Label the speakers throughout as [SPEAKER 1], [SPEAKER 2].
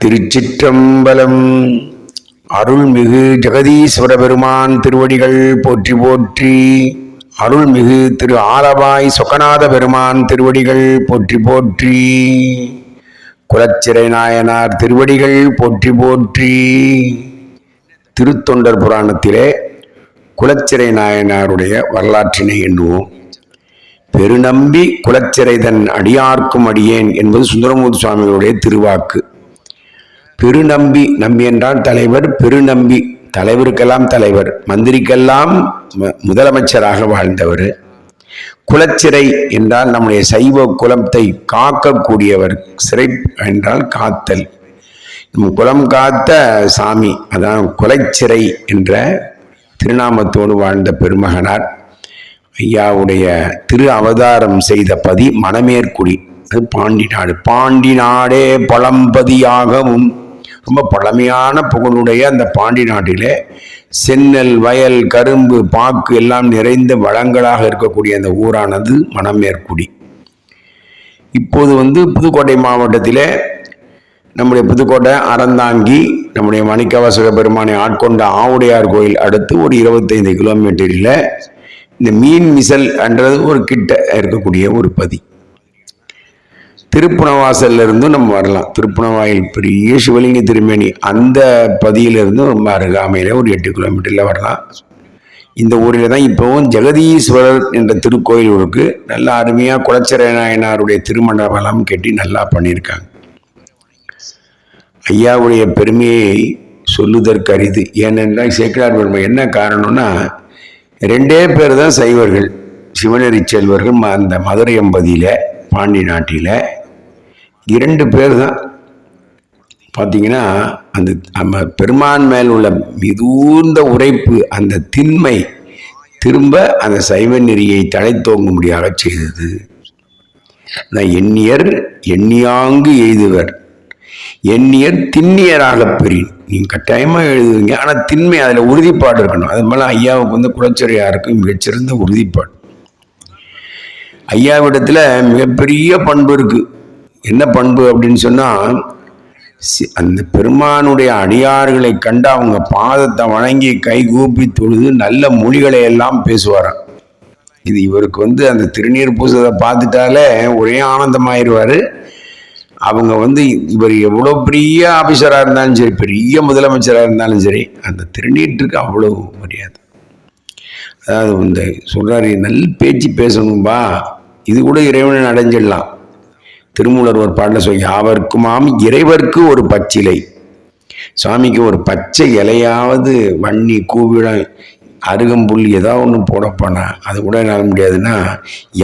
[SPEAKER 1] திருச்சிற்றம்பலம். அருள்மிகு ஜெகதீஸ்வர பெருமான் திருவடிகள் போற்றி போற்றி அருள்மிகு திரு ஆலவாய் சொக்கநாத பெருமான் திருவடிகள் போற்றி போற்றி குலச்சிறை நாயனார் திருவடிகள் போற்றி போற்றி. திருத்தொண்டர் புராணத்திலே குலச்சிறை நாயனாருடைய வரலாற்றினை எண்ணுவோம். பெருநம்பி குலச்சிறை தன் அடியார்க்கும் அடியேன் என்பது சுந்தரமூர்த்தி சுவாமிகளுடைய திருவாக்கு. பெருநம்பி நம்பி என்றால் தலைவர் பெருநம்பி தலைவருக்கெல்லாம் தலைவர் மந்திரிக்கெல்லாம் முதலமைச்சராக வாழ்ந்தவர். குலச்சிறை என்றால் நம்முடைய சைவ குலத்தை காக்கக்கூடியவர். சிறை என்றால் காத்தல். நம் குலம் காத்த சாமி அதான் குலச்சிறை என்ற திருநாமத்தோடு வாழ்ந்த பெருமகனார். ஐயாவுடைய திரு அவதாரம் செய்த பதி மணமேற்குடி அது பாண்டி நாடு. பாண்டி நாடே பழம்பதியாகவும் ரொம்ப பழமையான புகழுடைய அந்த பாண்டி நாட்டிலே செந்நெல் வயல் கரும்பு பாக்கு எல்லாம் நிறைந்த வளங்களாக இருக்கக்கூடிய அந்த ஊரானது மணமேற்குடி. இப்போது வந்து புதுக்கோட்டை மாவட்டத்தில் நம்முடைய புதுக்கோட்டை அறந்தாங்கி நம்முடைய மணிக்கவாசக பெருமானை ஆட்கொண்ட ஆவுடையார் கோயில் அடுத்து ஒரு இருபத்தைந்து கிலோமீட்டரில் இந்த மீன் மிசல் என்றது ஒரு கிட்ட இருக்கக்கூடிய ஒரு பதி. திருப்புணவாசல்ல இருந்தும் நம்ம வரலாம். திருப்புணவாயில் பெரிய சிவலிங்க திருமேனி அந்த பதியிலிருந்து ரொம்ப அருகாமையில் ஒரு எட்டு கிலோமீட்டரில் வரலாம். இந்த ஊரில் தான் இப்போவும் ஜெகதீஸ்வரர் என்ற திருக்கோயில் இருக்கு. நல்லா அருமையாக குலச்சரநாயனாருடைய திருமண்டபம் கட்டி நல்லா பண்ணியிருக்காங்க. ஐயாவுடைய பெருமையை சொல்லுதற்கு அரிது. ஏனென்றால் சேக்கிரார் பெருமை என்ன காரணம்னா ரெண்டே பேர் தான் சைவர்கள். சிவனரி செல்வர்கள் ம- அந்த மதுரை எம்பதியில் பாண்டி நாட்டில் இரண்டு பேர் தான் பார்த்தீங்கன்னா அந்த நம்ம பெருமான் மேல் உள்ள மிதூர்ந்த உரைப்பு அந்த திண்மை திரும்ப அந்த சைவ நெறியை தழைத்தோங்கும்படியாக செய்தது நான் எண்ணியர் எண்ணியாங்கு எய்துவர். எண்ணியர் திண்ணியராக பெறின். நீங்கள் கட்டாயமாக எழுதுவீங்க. ஆனால் திண்மை அதில் உறுதிப்பாடு இருக்கணும். அது மேலே ஐயாவுக்கு வந்து குலச்சரியாருக்கும் மிகச்சிறந்த உறுதிப்பாடு. ஐயாவிடத்தில் மிகப்பெரிய பண்பு இருக்குது என்ன பண்பு அப்படின்னு சொன்னால் அந்த பெருமானுடைய அடியார்களை கண்டு அவங்க பாதத்தை வணங்கி கை கூப்பி தொழுது நல்ல மொழிகளை எல்லாம் பேசுவாராம். இது இவருக்கு வந்து அந்த திருநீர் பூசதை பார்த்துட்டாலே ஒரே ஆனந்தமாயிருவார். அவங்க வந்து இவர் எவ்வளோ பெரிய ஆஃபீஸராக இருந்தாலும் சரி பெரிய முதலமைச்சராக இருந்தாலும் சரி அந்த திருநீற்றுக்கு அவ்வளோ மரியாதை. அதாவது இந்த சொல்கிறாரு நல் பேச்சு பேசணும்பா இது கூட இறைவனை அடைஞ்சிடலாம். திருமூலர் ஒரு பாட்டில் சொல்லி அவருக்குமாம் இறைவர்க்கு ஒரு பச்சிலை. சுவாமிக்கு ஒரு பச்சை இலையாவது வன்னி கூவிடம் அருகம்புல் ஏதாவது ஒன்று போடப்போனா அது கூட என்னால் முடியாதுன்னா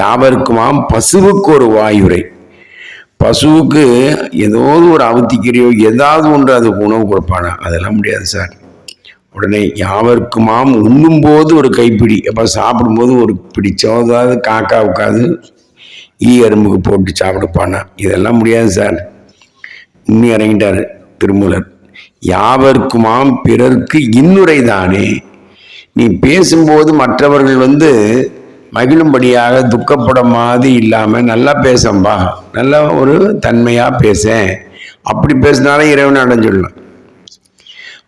[SPEAKER 1] யாவருக்குமாம் பசுவுக்கு ஒரு வாயுரை. பசுவுக்கு ஏதாவது ஒரு அவுத்திக்கிறியோ ஏதாவது ஒன்று அது உணவு கொடுப்பானா அதெல்லாம் முடியாது சார். உடனே யாவருக்குமாம் உண்ணும்போது ஒரு கைப்பிடி. அப்போ சாப்பிடும்போது ஒரு பிடித்தோ அதாவது காக்கா உட்காது ஈ எறும்புக்கு போட்டு சாப்பிடுப்பானா? இதெல்லாம் முடியாது சார். உண்மை இறங்கிட்டார் திருமூலர். யாவர்க்குமாம் பிறர்க்கு இன்னுரை தானே நீ பேசும்போது மற்றவர்கள் வந்து மகிழும்படியாக துக்கப்பட மாதிரி இல்லாமல் நல்லா பேசம்பா. நல்லா ஒரு தன்மையாக பேசேன் அப்படி பேசினாலே இறைவனை அடைஞ்சிடலாம்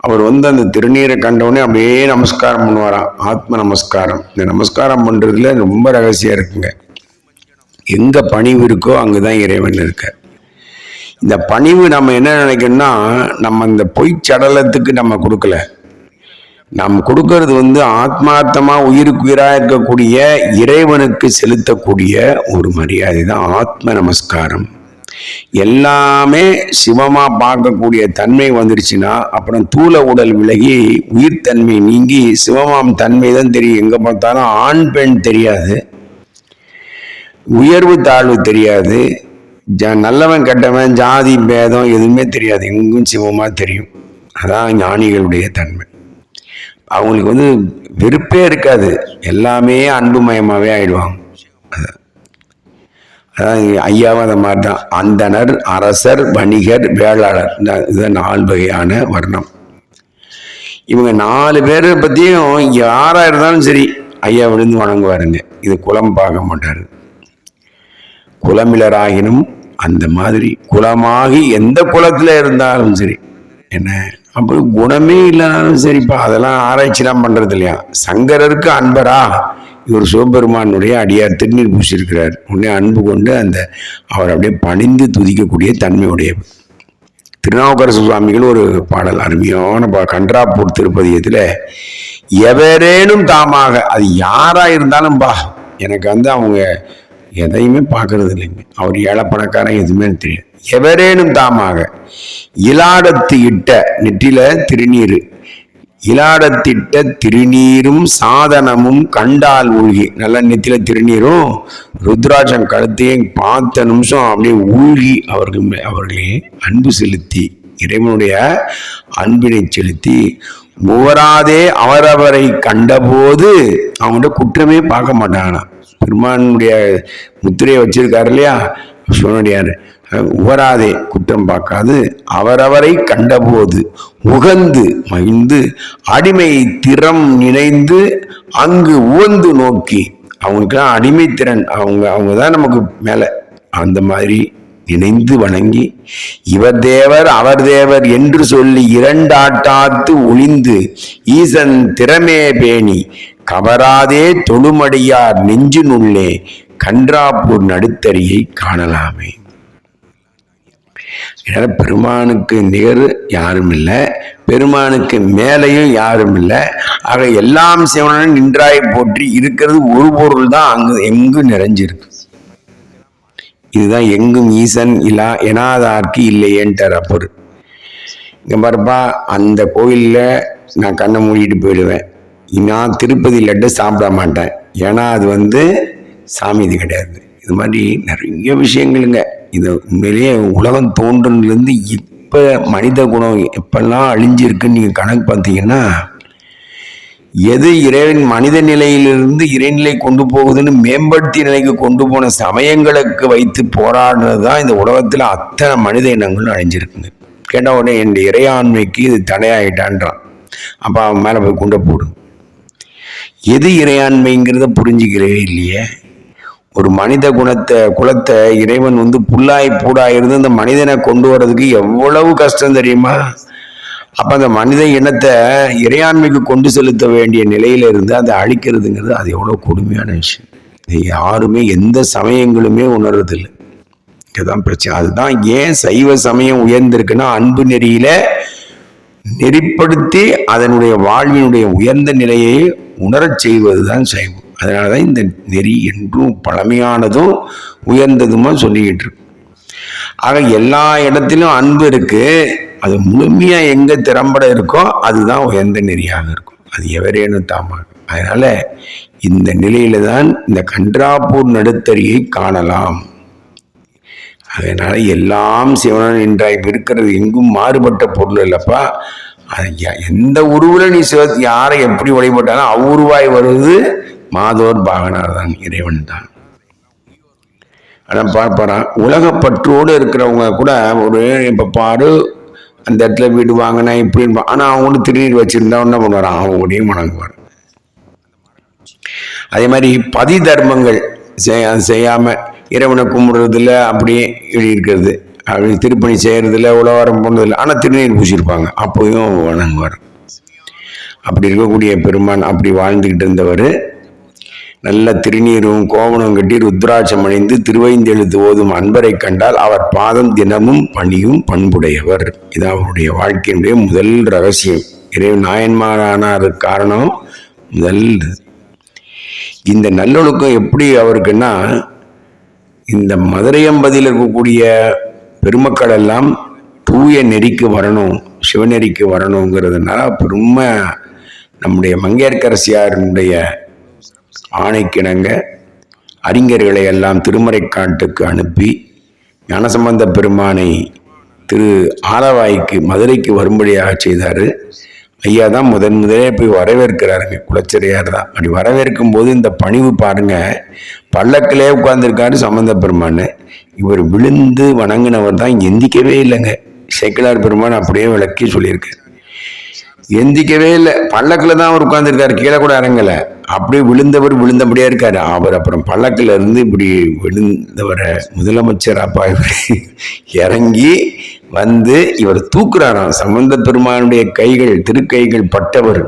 [SPEAKER 1] அவர் வந்து அந்த திருநீரை கண்டவுடனே அப்படியே நமஸ்காரம் பண்ணுவாராம். ஆத்ம நமஸ்காரம். இந்த நமஸ்காரம் பண்ணுறதுல ரொம்ப ரகசியம் இருக்குங்க. எங்கே பணிவு இருக்கோ அங்கே தான் இறைவன் இருக்கார் இந்த பணிவு நம்ம என்ன நினைக்கணும்னா நம்ம இந்த பொய் சடலத்துக்கு நம்ம கொடுக்கல. நாம் கொடுக்கறது வந்து ஆத்மார்த்தமா உயிருக்குயிராக இருக்கக்கூடிய இறைவனுக்கு செலுத்தக்கூடிய ஒரு மரியாதை தான் ஆத்ம நமஸ்காரம். எல்லாமே சிவமா பார்க்கக்கூடிய தன்மை வந்துருச்சுன்னா அப்புறம் தூள உடல் விலகி உயிர்த்தன்மை நீங்கி சிவமாம் தன்மை தான் தெரியும். எங்க பார்த்தாலும் ஆண் பெண் தெரியாது. உயர்வு தாழ்வு தெரியாது. ஜ நல்லவன் கெட்டவன் ஜாதி பேதம் எதுவுமே தெரியாது. எங்கும் சிவமாக தெரியும். அதான் ஞானிகளுடைய தன்மை. அவங்களுக்கு வந்து வெறுப்பே இருக்காது. எல்லாமே அன்புமயமாகவே ஆயிடுவாங்க. அதான். அதான் ஐயாவும் அந்த மாதிரி தான் அந்தனர் அரசர் வணிகர் வேளாளர். இந்த இதுதான் நாலு வகையான வர்ணம். இவங்க நாலு பேரை பற்றியும் யாராக இருந்தாலும் சரி ஐயா விழுந்து வணங்குவாருங்க. இது குலம் பார்க்க மாட்டார். குலமிலராகினும் அந்த மாதிரி குலமாகி எந்த குலத்தில் இருந்தாலும் சரி. என்ன? அப்படி குணமே இல்லைனாலும் சரிப்பா. அதெல்லாம் ஆராய்ச்சிலாம் பண்ணுறது இல்லையா சங்கரருக்கு அன்பரா? இவர் சிவபெருமானுடைய அடியார் திருநீர் பூசியிருக்கிறார். உடனே அன்பு கொண்டு அந்த அவர் அப்படியே பணிந்து துதிக்கக்கூடிய தன்மையுடைய திருநாவுக்கரசு சுவாமிகள் ஒரு பாடல் அருமையான பா கன்றாப்பூர் திருப்பதியத்தில் எவரேனும் தாமாக அது யாராக இருந்தாலும் பா எனக்கு வந்து அவங்க எதையுமே பார்க்கறது இல்லைங்க அவர் ஏழப்பணக்காரன் எதுவுமே தெரியும் எவரேனும் தாமாக இலாடத்து இட்ட நெற்றில திருநீர். இலாடத்திட்ட திருநீரும் சாதனமும் கண்டால் உள்கி நல்ல நெத்தில திருநீரும் ருத்ராட்சம் கழுத்தையும் பார்த்த நிமிஷம் அப்படியே உள்கி அவர்கள் மே- அவர்களே அன்பு செலுத்தி இறைவனுடைய அன்பினை செலுத்தி முவராதே அவரவரை கண்டபோது அவங்கள்ட்ட குற்றமே பார்க்க மாட்டாங்களாம் பெருமானுடைய முத்திரையை வச்சிருக்காரு இல்லையா? சிவனடியார் உவராதே குற்றம் பார்க்காது. அவரவரை கண்டபோது உகந்து மகிழ்ந்து அடிமை திறம் நினைந்து அங்கு உவந்து நோக்கி. அவங்களுக்கெல்லாம் அடிமை திறன். அவங்க அவங்க தான் நமக்கு மேலே. அந்த மாதிரி நினைந்து வணங்கி இவர் தேவர் அவர் தேவர் என்று சொல்லி இரண்டாட்டாத்து ஒளிந்து ஈசன் திறமே பேணி கவராதே தொழுமடியார் நெஞ்சினுள்ளே கன்றாப்பூர் நடுத்தரியை காணலாமே. ஏன்னா பெருமானுக்கு நிகர் யாரும் இல்லை பெருமானுக்கு மேலேயும் யாரும் இல்லை ஆக எல்லாம் சிவனும் நின்றாய் போற்றி இருக்கிறது ஒரு பொருள் தான் அங்கு எங்கும் நிறைஞ்சிருக்கு. இதுதான் எங்கும் ஈசன் இல்லா எனாதார்க்கு இல்லையேன்ட்டார் அப்பொருள் இங்க பாருப்பா அந்த கோயிலில் நான் கண்ணை மூடிட்டு போயிடுவேன். நான் திருப்பதி லட்டு சாப்பிட மாட்டேன். ஏன்னா அது வந்து சாமி இது கிடையாது. இது மாதிரி நிறைய விஷயங்களுங்க. இது உண்மையிலேயே உலகம் தோன்றதுலேருந்து இப்போ மனித குணம் எப்பெல்லாம் அழிஞ்சிருக்குன்னு நீங்கள் கணக்கு பார்த்தீங்கன்னா எது இறைவன் மனித நிலையிலிருந்து இறைநிலை கொண்டு போகுதுன்னு மேம்படுத்திய நிலைக்கு கொண்டு போன சமயங்களுக்கு வைத்து போராடுறது தான் இந்த உலகத்தில் அத்தனை மனித இனங்களும் அழிஞ்சிருக்குங்க. கேட்ட உடனே என் இறையாண்மைக்கு இது தடையாயிட்டான்றான். அப்போ அவன் மேலே போய் குண்டை போடும் எது இறையாண்மைங்கிறத புரிஞ்சுக்கிறவே இல்லையே. ஒரு மனித குணத்தை குலத்தை இறைவன் வந்து புல்லாய் பூடாய் இருந்து அந்த மனிதனை கொண்டு வர்றதுக்கு எவ்வளவு கஷ்டம் தெரியுமா? அப்போ அந்த மனித இனத்தை இறையாண்மைக்கு கொண்டு செலுத்த வேண்டிய நிலையில இருந்து அதை அழிக்கிறதுங்கிறது அது எவ்வளோ கொடுமையான விஷயம். இது யாருமே எந்த சமயங்களுமே உணர்றதில்லை. இதுதான் பிரச்சனை. அதுதான் ஏன் சைவ சமயம் உயர்ந்திருக்குன்னா அன்பு நெறியில நெறிப்படுத்தி அதனுடைய வாழ்வினுடைய உயர்ந்த நிலையை உணரச் செய்வது தான் சைவம். அதனால தான் இந்த நெறி என்றும் பழமையானதும் உயர்ந்ததுமா சொல்லிக்கிட்டு இருக்கு ஆக எல்லா இடத்திலும் அன்பு இருக்கு. அது முழுமையாக எங்கே திறம்பட இருக்கோ அதுதான் உயர்ந்த நெறியாக இருக்கும். அது எவரேனும் தாமாக அதனால் இந்த நிலையில தான் இந்த கன்றாப்பூர் நடுத்தறியை காணலாம். அதனால் எல்லாம் சிவனன் என்றாய் இருக்கிறது எங்கும் மாறுபட்ட பொருள் இல்லப்பா. எந்த உருவில் நீ சிவ யாரை எப்படி வழிபட்டாலும் அவ்வுருவாய் வருவது மாதோர் பாகனார் தான் இறைவன் தான். ஆனால் பார்ப்பறான் உலகப்பற்றோடு இருக்கிறவங்க கூட ஒரு இப்போ பாரு அந்த இடத்துல வீடு வாங்கினா இப்படி ஆனால் அவங்களும் திருநீர் வச்சுருந்தா என்ன பண்ணுவாரான் அவங்க வணங்குவார். அதே மாதிரி பதி தர்மங்கள் செய்யாமல் இறைவனை கும்பிடுறதுல அப்படியே இருக்கிறது அப்படி திருப்பணி செய்கிறதில்ல உலவாரம் போனதில்லை. ஆனால் திருநீர் பூசியிருப்பாங்க. அப்போயும் வணங்குவார். அப்படி இருக்கக்கூடிய பெருமான் அப்படி வாழ்ந்துக்கிட்டு இருந்தவர். நல்ல திருநீரும் கோவணம் கட்டி ருத்ராட்சம் அணிந்து திருவைந்தெழுத்து ஓதும் அன்பரை கண்டால் அவர் பாதம் தினமும் பணியும் பண்புடையவர். இது அவருடைய வாழ்க்கையினுடைய முதல் ரகசியம். இறைவன் நாயன்மாரானார் காரணம் முதல் இந்த நல்லொழுக்கம் எப்படி அவருக்குன்னா இந்த மதுரையம்பதியில் இருக்கக்கூடிய பெருமக்கள் எல்லாம் தூய நெறிக்கு வரணும் சிவநெறிக்கு வரணுங்கிறதுனால ரொம்ப நம்முடைய மங்கையர்க்கரசியாருடைய ஆணைக்கிணங்க அறிஞர்களை எல்லாம் திருமறைக்காட்டுக்கு அனுப்பி ஞானசம்பந்த பெருமானை திரு ஆலவாய்க்கு மதுரைக்கு வரும்படியாக செய்தார். ஐயா தான் முதன் முதலே போய் வரவேற்கிறாருங்க குலச்சரியார் தான். அப்படி வரவேற்கும் போது இந்த பணிவு பாருங்க பல்லக்கிலே உட்காந்துருக்காரு சம்பந்த பெருமான். இவர் விழுந்து வணங்கினவர் தான் எந்திக்கவே இல்லைங்க. சேக்கிலார் பெருமான் அப்படியே விளக்கி சொல்லியிருக்காரு எந்திக்கவே இல்லை. பல்லக்கில் தான் அவர் உட்காந்துருக்காரு கீழே கூட இறங்கலை. அப்படியே விழுந்தவர் விழுந்தபடியாக இருக்கார். அவர் அப்புறம் பல்லக்கில் இருந்து இப்படி விழுந்தவரை முதலமைச்சர் அப்பா இறங்கி வந்து இவர் தூக்குறாராம். சம்பந்த பெருமானுடைய கைகள் திருக்கைகள் பட்டவர்.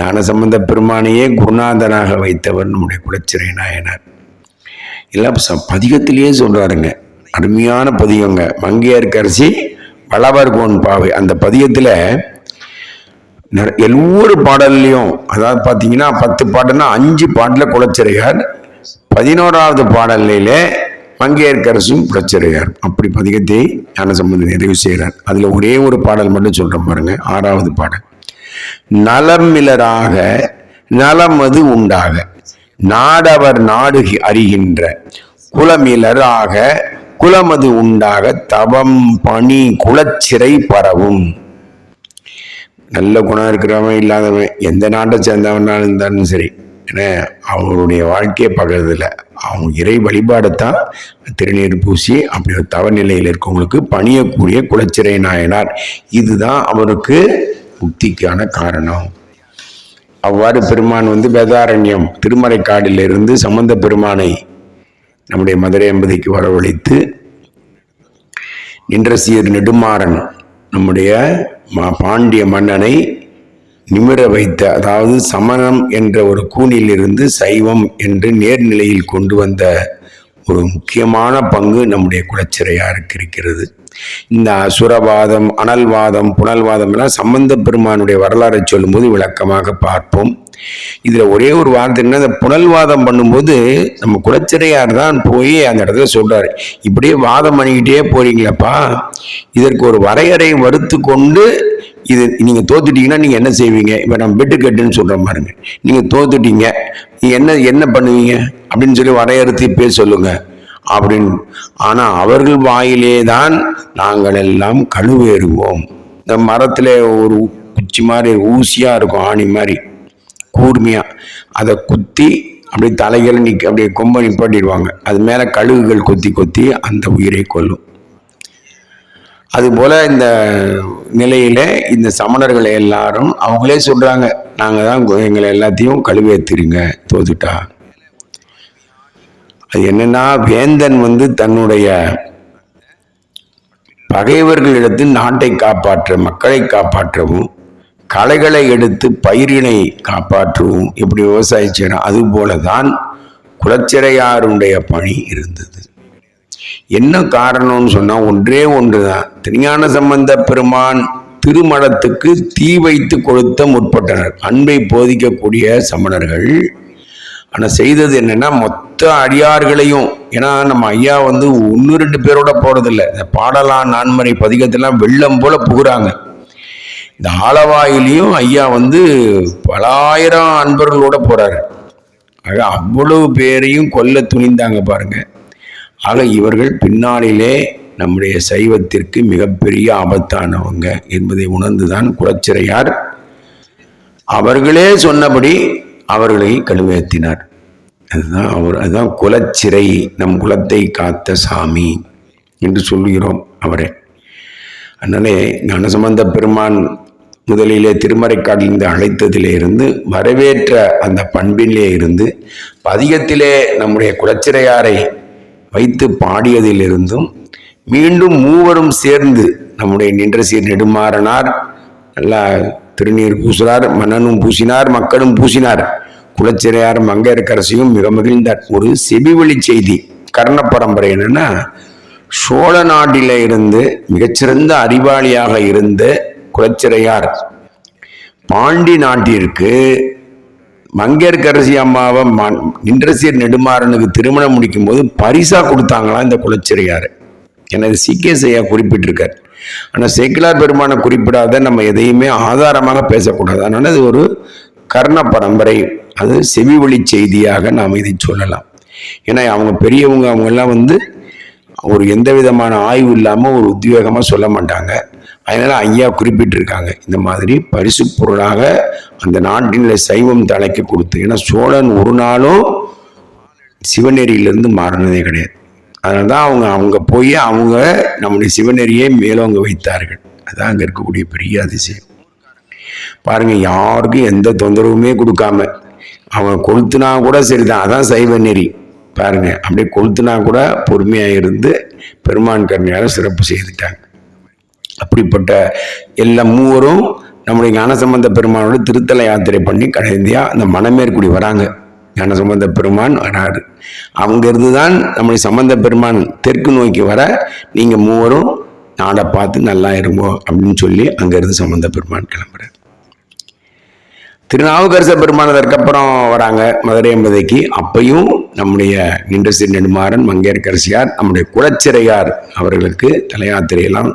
[SPEAKER 1] ஞான சம்பந்த பெருமானையே குருநாதனாக வைத்தவர் நம்முடைய குலச்சிறை நாயனார். எல்லாம் ச- பதிகத்திலேயே சொல்கிறாருங்க அருமையான பதிகங்க. மங்கையர்கரசி வளவர்கோன் பாவை. அந்த பதிகத்தில் நிற- ஒவ்வொரு பாடல்லையும் அதாவது பார்த்தீங்கன்னா பத்து பாட்டுனா அஞ்சு பாட்டில் குலச்சிறையார் பதினோராவது பாடலிலே மங்கையர்கரசும் குலச்சிறையார். அப்படி பதிகத்தை ஞானசம்பந்தம் நிறைவு செய்கிறார் அதில் ஒரே ஒரு பாடல் மட்டும் சொல்கிறேன் பாருங்க. ஆறாவது பாடல். நலமிலராக அது உண்டாக. நாடவர் நாடு அறிகின்ற குலமிலராக குலமது உண்டாக தவம் பணி குலச்சிறை பரவும். நல்ல குணம் இருக்கிறவன் இல்லாதவன் எந்த நாட்டை சேர்ந்தவனாலும் இருந்தாலும் சரி ஏன்னா அவங்களுடைய வாழ்க்கையை பகிறதில்ல அவங்க இறை வழிபாடத்தான் திருநீர் பூசி அப்படி ஒரு தவநிலையில் இருக்கவங்களுக்கு பணியக்கூடிய குலச்சிறை நாயனார். இதுதான் அவருக்கு முக்திக்கான காரணம். அவ்வாறு பெருமான் வந்து வேதாரண்யம் திருமறைக்காடிலிருந்து சம்பந்த பெருமானை நம்முடைய மதுரை எம்பதிக்கு வரவழைத்து நின்றசீர் நெடுமாறன் நம்முடைய பாண்டிய மன்னனை நிமிர வைத்த அதாவது சமணம் என்ற ஒரு கூனிலிருந்து சைவம் என்று நேர்நிலையில் கொண்டு வந்த ஒரு முக்கியமான பங்கு நம்முடைய குலச்சிறையாருக்கு இருக்கிறது. இந்த அசுரவாதம் அனல்வாதம் புனல்வாதம் எல்லாம் சம்பந்த பெருமானுடைய வரலாறை சொல்லும்போது விளக்கமாக பார்ப்போம். இதில் ஒரே ஒரு வார்த்தை என்ன இந்த புனல்வாதம் பண்ணும்போது நம்ம குலச்சிறையார் தான் போய் அந்த இடத்துல சொல்கிறார் இப்படியே வாதம் பண்ணிக்கிட்டே போறீங்களப்பா. இதற்கு ஒரு வரையறை வறுத்து கொண்டு இது நீங்கள் தோத்துட்டீங்கன்னா நீங்கள் என்ன செய்வீங்க? இப்போ நம்ம பெட்டு கட்டுன்னு சொல்கிற பாருங்க. நீங்கள் தோத்துட்டீங்க. நீங்கள் என்ன என்ன பண்ணுவீங்க? அப்படின்னு சொல்லி வரையறுத்து இப்பே சொல்லுங்கள் அப்படின்னு. ஆனால் அவர்கள் வாயிலே தான் நாங்கள் எல்லாம் கழுவேறுவோம். இந்த மரத்தில் ஒரு குச்சி மாதிரி ஊசியாக இருக்கும் ஆணி மாதிரி கூர்மையாக அதை குத்தி அப்படியே தலைகள் நிக்க அப்படியே கொம்பை நிப்பாட்டிடுவாங்க. அது மேலே கழுகுகள் கொத்தி கொத்தி அந்த உயிரை கொல்லும். அதுபோல் இந்த நிலையில் இந்த சமணர்களை எல்லாரும் அவங்களே சொல்கிறாங்க நாங்கள் தான் எங்களை எல்லாத்தையும் கழுவேத்துறீங்க தோத்துட்டா. அது என்னன்னா வேந்தன் வந்து தன்னுடைய பகைவர்களிடத்தில் நாட்டை காப்பாற்ற மக்களை காப்பாற்றவும் களைகளை எடுத்து பயிரினை காப்பாற்றவும் இப்படி விவசாயி செய்யணும் அதுபோல தான் குலச்சிறையாருடைய பணி இருந்தது. என்ன காரணம்னு சொன்னால் ஒன்றே ஒன்றுதான். திருஞான சம்பந்த பெருமான் திருமணத்துக்கு தீ வைத்து கொளுத்த முற்பட்டனர். அன்பை போதிக்கக்கூடிய சமணர்கள் ஆனால் செய்தது என்னென்னா மொத்த அடியார்களையும் ஏன்னா நம்ம ஐயா வந்து ஒன்று ரெண்டு பேரோட போகிறதில்ல இந்த பாடலாம் நான்மறை பதிகத்தெல்லாம் வெள்ளம் போல் புகுறாங்க. இந்த ஆலவாயிலையும் ஐயா வந்து பலாயிரம் அன்பர்களோட போகிறாரு ஆக அவ்வளவு பேரையும் கொல்ல துணிந்தாங்க பாருங்க. ஆக இவர்கள் பின்னாளிலே நம்முடைய சைவத்திற்கு மிகப்பெரிய ஆபத்தானவங்க என்பதை உணர்ந்துதான் குலச்சிறையார் அவர்களே சொன்னபடி அவர்களை கழுவேத்தினார். அதுதான் அவர் அதுதான் குலச்சிறை நம் குலத்தை காத்த சாமி என்று சொல்லுகிறோம் அவரை. அதனாலே ஞானசம்பந்த பெருமான் முதலிலே திருமறைக்காட்டிலிருந்து அழைத்ததிலே இருந்து வரவேற்ற அந்த பண்பிலே இருந்து பதிகத்திலே நம்முடைய குலச்சிறையாரை வைத்து பாடியதிலிருந்தும் மீண்டும் மூவரும் சேர்ந்து நம்முடைய நின்ற சீர் நெடுமாறனார். நல்லா திருநீர் பூசினார் மன்னனும் பூசினார் மக்களும் பூசினார். குலச்சிறையார் மங்கையரக்கரசியும் மிக மகிழ்ந்தார் ஒரு செபிவழி செய்தி கர்ண பரம்பரை என்னன்னா சோழ நாட்டில இருந்து மிகச்சிறந்த அறிவாளியாக இருந்த குலச்சிறையார் பாண்டி நாட்டிற்கு மங்கையர்கரசி அம்மாவை நின்றசீர் நெடுமாறனுக்கு திருமணம் முடிக்கும் போது பரிசா கொடுத்தாங்களாம் இந்த குலச்சிறையார்? எனது சீக்கியஸ் ஐயா குறிப்பிட்டிருக்கார். ஆனால் சேக்கிலார் பெருமானை குறிப்பிடாத நம்ம எதையுமே ஆதாரமாக பேசக்கூடாது. அதனால அது ஒரு கர்ண பரம்பரை. அது செவி வழி செய்தியாக நாம் இதை சொல்லலாம். ஏன்னா அவங்க பெரியவங்க அவங்கெல்லாம் வந்து ஒரு எந்த விதமான ஆய்வு இல்லாமல் ஒரு உத்வேகமாக சொல்ல மாட்டாங்க. அதனால் ஐயா குறிப்பிட்டிருக்காங்க. இந்த மாதிரி பரிசு பொருளாக அந்த நாட்டினில் சைவம் தலைக்கு கொடுத்து ஏன்னா சோழன் ஒரு நாளும் சிவநெறியிலிருந்து மாறினதே கிடையாது. அதனால தான் அவங்க அவங்க போய் அவங்க நம்முடைய சிவநெறியை மேலோங்க வைத்தார்கள். அதான் அங்கே இருக்கக்கூடிய பெரிய அதிசயம். பாருங்கள் யாருக்கும் எந்த தொந்தரவுமே கொடுக்காம அவங்க கொளுத்துனா கூட சரிதான். அதான் சைவ நெறி. பாருங்க அப்படியே கொளுத்துனா கூட பொறுமையாக இருந்து பெருமான் கருணையால சிறப்பு செய்துட்டாங்க. அப்படிப்பட்ட எல்லா மூவரும் நம்முடைய ஞானசம்பந்த பெருமானோட திருத்தல யாத்திரை பண்ணி கடைசியாக அந்த மனமேற்குடி வராங்க. ஞானசம்பந்த பெருமான் வராரு. அங்கிருந்து தான் நம்முடைய சம்பந்த பெருமான் தெற்கு நோக்கி வர நீங்கள் மூவரும் நாடை பார்த்து நல்லா இருங்கோ அப்படின்னு சொல்லி அங்கேருந்து சம்பந்த பெருமான் கிளம்புறாரு. திருநாவுக்கரச பெருமான் அதற்கப்புறம் வராங்க மதுரை என்பதைக்கு அப்பையும் நம்முடைய நின்றசி நெடுமாறன் மங்கையர்கரசியார் நம்முடைய குலச்சிறையார் அவர்களுக்கு தலையாத்திரையெல்லாம்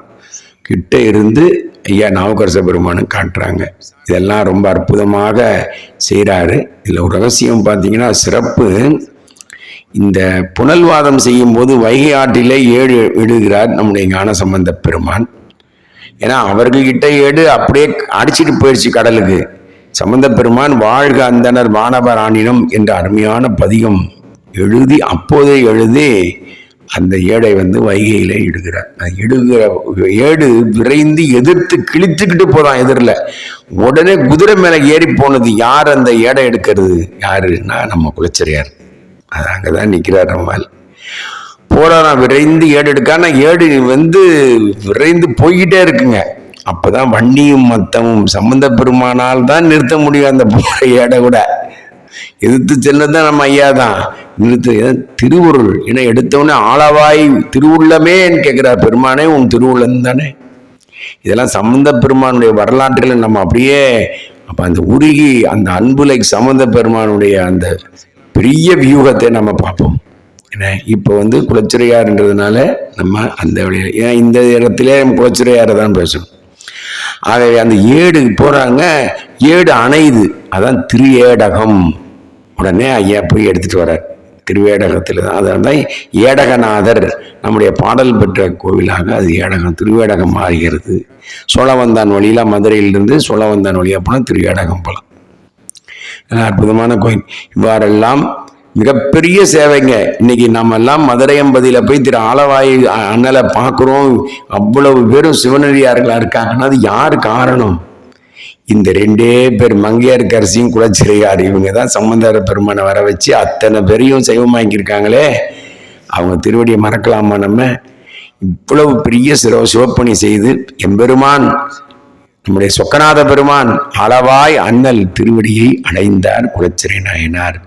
[SPEAKER 1] கிட்ட இருந்து ஐயா நாவுக்கரச பெருமானு காட்டுறாங்க. இதெல்லாம் ரொம்ப அற்புதமாக செய்கிறாரு இதில் ஒரு ரகசியம் பார்த்தீங்கன்னா சிறப்பு. இந்த புனல்வாதம் செய்யும்போது வைகை ஆற்றிலே ஏடு விடுகிறார் நம்முடைய ஞான சம்பந்த பெருமான். ஏன்னா அவர்கள்கிட்ட ஏடு அப்படியே அடிச்சிட்டு போயிடுச்சு கடலுக்கு. சம்பந்த பெருமான் வாழ்க அந்தனர் மாணவர் ஆணினம் என்ற அருமையான பதிகம் எழுதி அப்போதே எழுதி அந்த ஏடை வந்து வைகையில இடுகிறார். இடுகிற ஏடு விரைந்து எதிர்த்து கிழித்துக்கிட்டு போதான் எதிரில். உடனே குதிரை மேலே ஏறி போனது யார் அந்த ஏடை எடுக்கிறது? யாருன்னா நம்ம குலச்சரியார் அது அங்கே தான் நிற்கிறார் நம்மால். போறாராம் விரைந்து ஏடு எடுக்கான ஏடு வந்து விரைந்து போய்கிட்டே இருக்குங்க. அப்பதான் வண்டியும் மத்தமும் சம்பந்த பெருமானால் தான் நிறுத்த முடியும் அந்த போற ஏடை கூட. எதிர்த்து செல்லதான் நம்ம ஐயா தான். நிறுத்து திருவுருள். ஏன்னா எடுத்தவொடனே ஆளவாய். திருவுள்ளமேன்னு கேட்குறார். பெருமானே உன் திருவுள்ளம் தானே. இதெல்லாம் சம்பந்த பெருமானுடைய வரலாற்றில் நம்ம அப்படியே அப்போ அந்த உருகி அந்த அன்புலை சம்பந்த பெருமானுடைய அந்த பெரிய வியூகத்தை நம்ம பார்ப்போம். என்ன? இப்போ வந்து குலச்சிறையார்ன்றதுனால நம்ம அந்த வழியில் ஏன்னா இந்த இடத்துல நம்ம குலச்சிறையாரை தான் பேசணும். ஆகவே அந்த ஏடு போகிறாங்க ஏடு அணையுது. அதான் திரு ஏடகம் உடனே ஐயா போய் எடுத்துகிட்டு வர்றார். திருவேடகத்தில். தான் ஏடகநாதர் நம்முடைய பாடல் பெற்ற கோவிலாக அது ஏடகம் திருவேடகம் ஆகிறது சோழவந்தான் வழியில் மதுரையிலிருந்து சோழவந்தான் வழியாக போனால் திருவேடகம் போகலாம் அற்புதமான கோயில். இவ்வாறெல்லாம் மிகப்பெரிய சேவைங்க. இன்னைக்கு நம்ம எல்லாம் மதுரையம்பதியில் போய் திரு ஆலவாய் அண்ணலை பார்க்குறோம். அவ்வளவு பேரும் சிவனடியார்களாக இருக்காங்கன்னா அது யார் காரணம்? இந்த ரெண்டே பேர் மங்கையர்கரசியும் குலச்சிறையார் இவங்க தான் சம்பந்தர பெருமானை வர வச்சு அத்தனை பேரையும் சைவமாக்கியிருக்காங்களே அவங்க திருவடியை மறக்கலாமா நம்ம? இவ்வளவு பெரிய சிவ சிவப்பணி செய்து எம்பெருமான் நம்முடைய சொக்கநாத பெருமான் அளவாய் அண்ணல் திருவடியை அடைந்தார் குலச்சிறை நாயனார்.